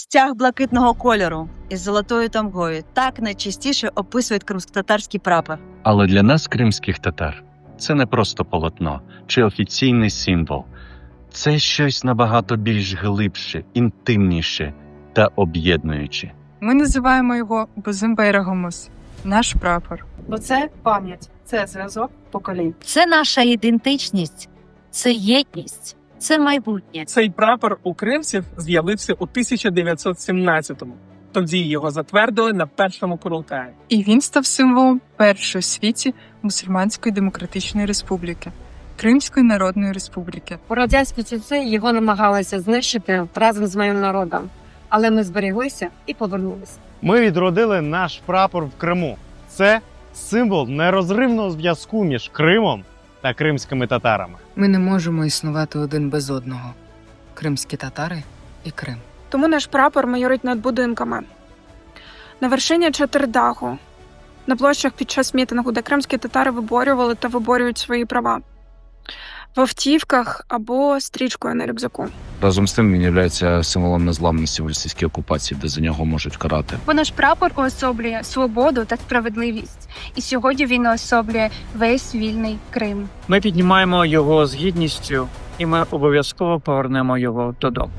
Стяг блакитного кольору із золотою тамгою так найчастіше описують кримськотатарський прапор. Але для нас, кримських татар, це не просто полотно чи офіційний символ. Це щось набагато більш глибше, інтимніше та об'єднуюче. Ми називаємо його Бузимбейрагомус, наш прапор. Бо це пам'ять, це зв'язок поколінь. Це наша ідентичність, це єдність, це майбутнє. Цей прапор у кримців з'явився у 1917-му. Тоді його затвердили на першому курултаї. І він став символом першої в світі мусульманської демократичної республіки Кримської Народної Республіки. У радянські часи його намагалися знищити разом з моїм народом, але ми зберіглися і повернулися. Ми відродили наш прапор в Криму. Це символ нерозривного зв'язку між Кримом та кримськими татарами. Ми не можемо існувати один без одного. Кримські татари і Крим. Тому наш прапор майорить над будинками. На вершині Чатирдагу, на площах під час мітингу, де кримські татари виборювали та виборюють свої права. В автівках або стрічкою на рюкзаку. Разом з тим він є символом незламності в російській окупації, де за нього можуть карати. Бо наш прапор уособлює свободу та справедливість, і сьогодні він уособлює весь вільний Крим. Ми піднімаємо його з гідністю, і ми обов'язково повернемо його додому.